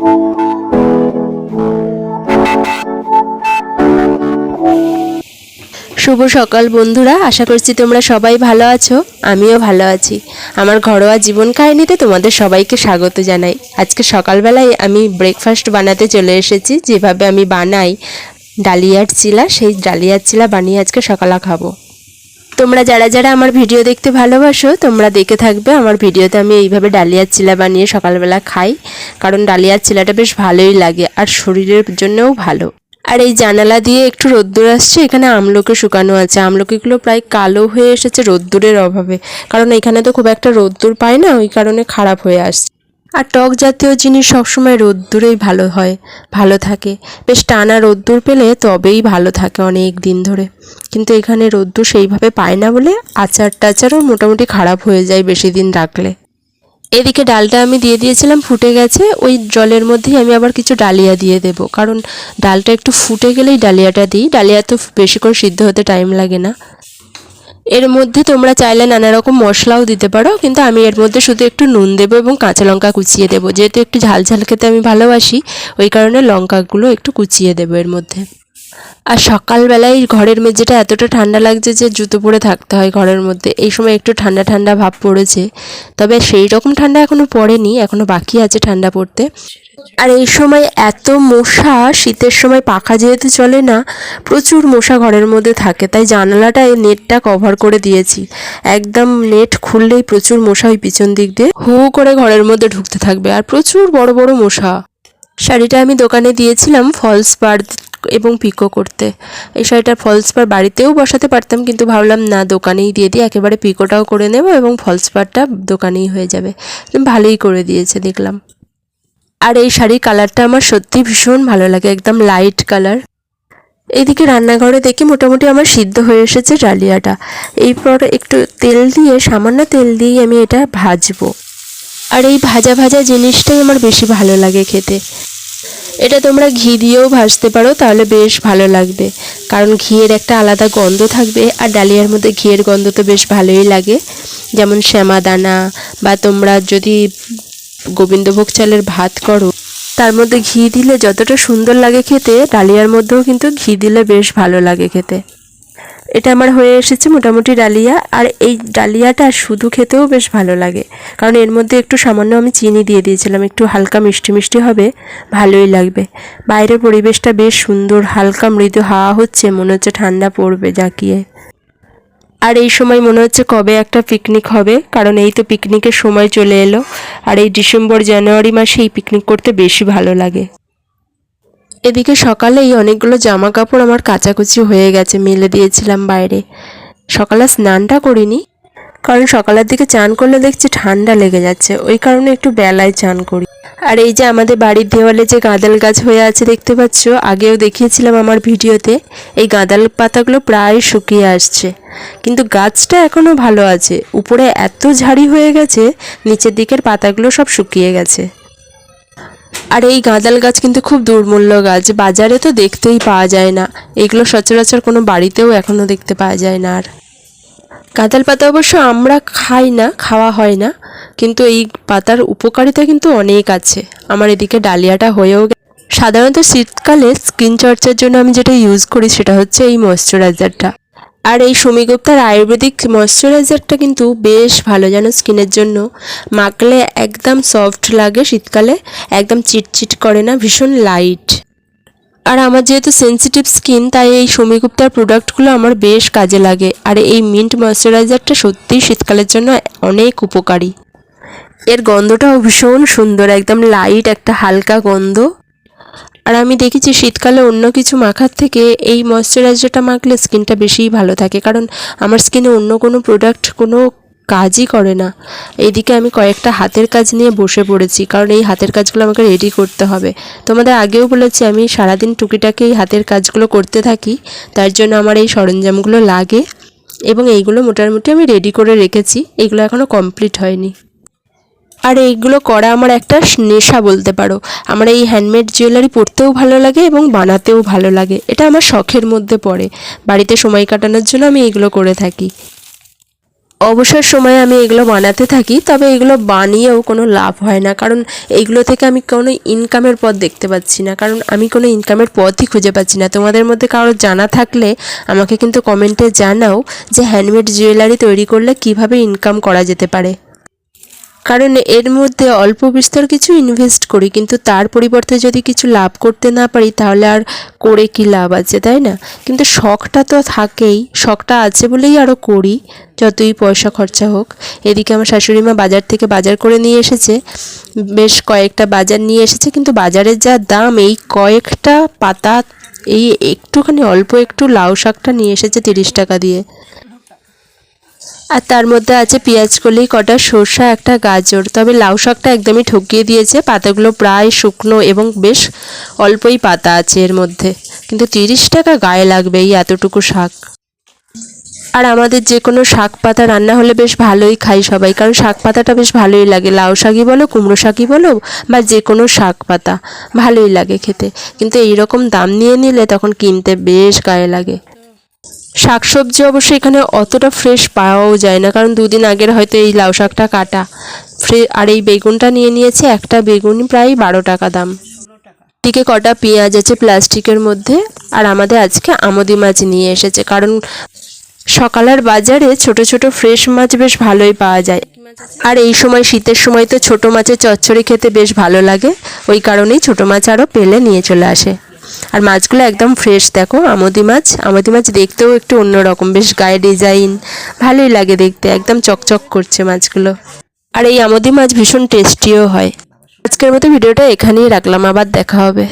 শুভ সকাল, বন্ধুরা। আশা করছি তোমরা সবাই ভালো আছো। আমিও ভালো আছি। আমার ঘরোয়া জীবন কাহিনীতে তোমাদের সবাইকে স্বাগত জানাই। আজকে সকালবেলায় আমি ব্রেকফাস্ট বানাতে চলে এসেছি। যেভাবে আমি বানাই, ডালিয়ার চিলা, সেই ডালিয়ার চিলা বানিয়ে আজকে সকালে খাব। তোমরা যারা যারা আমার ভিডিও দেখতে ভালোবাসো, তোমরা দেখে থাকবে আমার ভিডিওতে আমি এইভাবে ডালিয়ার চিলা বানিয়ে সকালবেলা খাই, কারণ ডালিয়ার চিলাটা বেশ ভালোই লাগে আর শরীরের জন্যও ভালো। আর এই জানালা দিয়ে একটু রোদ্দুর আসছে, এখানে আমলকি শুকানো আছে। আমলকিগুলো প্রায় কালো হয়ে এসেছে রোদ্দুরের অভাবে, কারণ এখানে তো খুব একটা রোদ্দুর পায় না, ওই কারণে খারাপ হয়ে আসছে। আর টক জাতীয় জিনিস সবসময় রোদ্দুরেই ভালো হয়, ভালো থাকে। বেশ টানা রোদ্দুর পেলে তবেই ভালো থাকে অনেক দিন ধরে। কিন্তু এখানে রোদ্দুর সেইভাবে পায় না বলে আচার টাচারও মোটামুটি খারাপ হয়ে যায় বেশি দিন রাখলে। এদিকে ডালটা আমি দিয়ে দিয়েছিলাম, ফুটে গেছে। ওই জলের মধ্যেই আমি আবার কিছু ডালিয়া দিয়ে দেব। কারণ ডালটা একটু ফুটে গেলেই ডালিয়াটা দিই। ডালিয়া তো বেশি করে সিদ্ধ হতে টাইম লাগে না। এর মধ্যে তোমরা চাইলে নানা রকম মশলাও দিতে পারো, কিন্তু আমি এর মধ্যে শুধু একটু নুন দেবো এবং কাঁচা লঙ্কা কুচিয়ে দেবো। যেহেতু একটু ঝাল ঝাল খেতে আমি ভালোবাসি, ওই কারণে লঙ্কাগুলো একটু কুচিয়ে দেবো এর মধ্যে। আর সকালবেলায় ঘরের মেঝেটা এতটা ঠান্ডা লাগছে যে জুতো পরে থাকতে হয় ঘরের মধ্যে, এই সময় একটু ঠান্ডা ঠান্ডা ভাব পড়েছে। তবে সেই রকম ঠান্ডা এখনও পড়েনি, এখনও বাকি আছে ঠান্ডা পড়তে। আর এই সময় এত মশা, শীতের সময় পাখা যেহেতু চলে না, প্রচুর মশা ঘরের মধ্যে থাকে, তাই জানালাটায় নেটটা কভার করে দিয়েছি। একদম নেট খুললেই প্রচুর মশা ওই পিছন দিক দিয়ে হু করে ঘরের মধ্যে ঢুকতে থাকবে, আর প্রচুর বড় বড় মশা। শাড়িটা আমি দোকানে দিয়েছিলাম, ফলস পার এবং পিকো করতে। এই শাড়িটার ফলস পার বাড়িতেও বসাতে পারতাম, কিন্তু ভাবলাম, না, দোকানেই দিয়ে দিই, একেবারে পিকোটাও করে নেব এবং ফলস পারটা দোকানেই হয়ে যাবে। ভালোই করে দিয়েছে, দেখলাম। আর এই শাড়ির কালারটা আমার সত্যি ভীষণ ভালো লাগে, একদম লাইট কালার। এইদিকে রান্নাঘরে দেখি মোটামুটি আমার সিদ্ধ হয়ে এসেছে ডালিয়াটা। এরপর একটু তেল দিয়ে, সামান্য তেল দিয়েই আমি এটা ভাজবো। আর এই ভাজা ভাজা জিনিসটাই আমার বেশি ভালো লাগে খেতে। এটা তোমরা ঘি দিয়েও ভাজতে পারো, তাহলে বেশ ভালো লাগবে। কারণ ঘিয়ের একটা আলাদা গন্ধ থাকবে, আর ডালিয়ার মধ্যে ঘিয়ের গন্ধ তো বেশ ভালোই লাগে। যেমন শ্যামাদানা, বা তোমরা যদি গোবিন্দভোগ চালের ভাত করো, তার মধ্যে ঘি দিলে যতটা সুন্দর লাগে খেতে, ডালিয়ার মধ্যেও কিন্তু ঘি দিলে বেশ ভালো লাগে খেতে। এটা আমার হয়ে এসেছে মোটামুটি ডালিয়া। আর এই ডালিয়াটা শুধু খেতেও বেশ ভালো লাগে। কারণ এর মধ্যে একটু সামান্য আমি চিনি দিয়ে দিয়েছিলাম, একটু হালকা মিষ্টি মিষ্টি হবে, ভালোই লাগবে। বাইরের পরিবেশটা বেশ সুন্দর, হালকা মৃদু হাওয়া হচ্ছে, মনে হচ্ছে ঠান্ডা পড়বে জাকিয়ে। আর এই সময় মনে হচ্ছে কবে একটা পিকনিক হবে, কারণ এই তো পিকনিকের সময় চলে এলো। আর এই ডিসেম্বর, জানুয়ারি মাসে এই পিকনিক করতে বেশি ভালো লাগে। এদিকে সকালেই অনেকগুলো জামা কাপড় আমার কাচাকুচি হয়ে গেছে, মেলে দিয়েছিলাম বাইরে। সকালে স্নানটা করিনি, কারণ সকালের দিকে চান করলে দেখছি ঠান্ডা লেগে যাচ্ছে, ওই কারণে একটু বেলায় চান করি। আর এই যে আমাদের বাড়ির দেওয়ালে যে গাঁদাল গাছ হয়ে আছে দেখতে পাচ্ছ, আগেও দেখিয়েছিলাম আমার ভিডিওতে, এই গাঁদাল পাতাগুলো প্রায় শুকিয়ে আসছে। কিন্তু গাছটা এখনও ভালো আছে, উপরে এত ঝাড়ি হয়ে গেছে, নিচের দিকের পাতাগুলো সব শুকিয়ে গেছে। আর এই গাঁদাল গাছ কিন্তু খুব দুর্মূল্য গাছ বাজারে তো দেখতেই পাওয়া যায় না। এগুলো সচরাচর কোনো বাড়িতেও এখনও দেখতে পাওয়া যায় না আর। গাঁদাল পাতা অবশ্য আমরা খাই না, খাওয়া হয় না, কিন্তু এই পাতার উপকারিতা কিন্তু অনেক আছে। আমার এদিকে ডালিয়াটা হয়েও সাধারণত শীতকালে স্কিন চর্চার জন্য আমি যেটা ইউজ করি সেটা হচ্ছে এই ময়শ্চারাইজারটা আর এই সুমিগুপ্তার আয়ুর্বেদিক ময়শ্চারাইজারটা কিন্তু বেশ ভালো যেন স্কিনের জন্য। মাখলে একদম সফট লাগে শীতকালে, একদম চিটচিট করে না, ভীষণ লাইট। আর আমার যেহেতু সেনসিটিভ স্কিন, তাই এই সমীগুপ্তার প্রোডাক্টগুলো আমার বেশ কাজে লাগে। আর এই মিন্ট ময়শ্চারাইজারটা সত্যিই শীতকালের জন্য অনেক উপকারী। এর গন্ধটাও ভীষণ সুন্দর, একদম লাইট, একটা হালকা গন্ধ। আর আমি দেখেছি শীতকালে অন্য কিছু মাখার থেকে এই ময়শ্চারাইজারটা মাখলে স্কিনটা বেশিই ভালো থাকে। কারণ আমার স্কিনে অন্য কোনো প্রোডাক্ট কোনো কাজই করে না। এইদিকে আমি কয়েকটা হাতের কাজ নিয়ে বসে পড়েছি, কারণ এই হাতের কাজগুলো আমাকে রেডি করতে হবে। তোমাদের আগেও বলেছি আমি সারাদিন টুকিটাকি এই হাতের কাজগুলো করতে থাকি, তার জন্য আমার এই সরঞ্জামগুলো লাগে এবং এইগুলো মোটামুটি আমি রেডি করে রেখেছি, এগুলো এখনও কমপ্লিট হয়নি। আর এইগুলো করা আমার একটা নেশা বলতে পারো। আমার এই হ্যান্ডমেড জুয়েলারি পরতেও ভালো লাগে এবং বানাতেও ভালো লাগে। এটা আমার শখের মধ্যে পড়ে। বাড়িতে সময় কাটানোর জন্য আমি এইগুলো করে থাকি। অবসর সময়ে আমি এগুলো বানাতে থাকি, তবে এগুলো বানিয়েও কোনো লাভ হয় না। কারণ এইগুলো থেকে আমি কোনো ইনকামের পথ দেখতে পাচ্ছি না। কারণ আমি কোনো ইনকামের পথই খুঁজে পাচ্ছি না। তোমাদের মধ্যে কারোর জানা থাকলে আমাকে কিন্তু কমেন্টে জানাও যে হ্যান্ডমেড জুয়েলারি তৈরি করলে কীভাবে ইনকাম করা যেতে পারে। কারণ এর মধ্যে অল্প বিস্তর কিছু ইনভেস্ট করি, কিন্তু তার পরিবর্তে যদি কিছু লাভ করতে না পারি, তাহলে আর করে কি লাভ আছে, তাই না? কিন্তু শখটা তো থাকেই, শখটা আছে বলেই আরও করি, যতই পয়সা খরচা হোক। এদিকে আমার শাশুড়ি মা বাজার থেকে বাজার করে নিয়ে এসেছে, বেশ কয়েকটা বাজার নিয়ে এসেছে, কিন্তু বাজারের যা দাম, এই কয়েকটা পাতা, এই একটুখানি অল্প একটু লাউ শাকটা নিয়ে এসেছে তিরিশ টাকা দিয়ে। আর তার মধ্যে আছে পেঁয়াজ কলি, কটা সর্ষা, একটা গাজর। তবে লাউ শাকটা একদমই ঠকিয়ে দিয়েছে। পাতাগুলো প্রায় শুকনো এবং বেশ অল্পই পাতা আছে এর মধ্যে। কিন্তু তিরিশ টাকা গায়ে লাগবে এই এতটুকু শাক। আর আমাদের যে কোনো শাক পাতা রান্না হলে বেশ ভালোই খাই সবাই। কারণ শাক পাতাটা বেশ ভালোই লাগে। লাউ শাকই বলো, কুমড়ো শাকই বলো, বা যে কোনো শাক পাতা, ভালোই লাগে খেতে। কিন্তু এই রকম দাম নিয়ে নিলে তখন কিনতে বেশ গায়ে লাগে। শাকসবজি অবশ্য এখানে অতটা ফ্রেশ পাওয়াও যায় না, কারণ দুদিন আগের হয়তো এই লাউ শাকটা কাটা। ফ্রে, আর এই বেগুনটা নিয়ে নিয়েছে, একটা বেগুন প্রায় বারো টাকা দাম। দিকে কটা পেঁয়াজ আছে প্লাস্টিকের মধ্যে, আর আমাদের আজকে আমদি মাছ নিয়ে এসেছে, কারণ সকালের বাজারে ছোট ছোট ফ্রেশ মাছ বেশ ভালোই পাওয়া যায়। আর এই সময় শীতের সময় তো ছোট মাছের চচ্চড়ি খেতে বেশ ভালো লাগে, ওই কারণেই ছোট মাছ আরও পেলে নিয়ে চলে আসে। আর মাছগুলো একদম ফ্রেশ দেখো, আমদি মাছ। আমদি মাছ দেখতেও একটু অন্যরকম, বেশ গায়ে ডিজাইন ভালোই লাগে দেখতে, একদম চকচক করছে মাছগুলো। আর এই আমদি মাছ ভীষণ টেস্টিও হয়। আজকের মতো ভিডিওটা এখানেই রাখলাম, আবার দেখা হবে।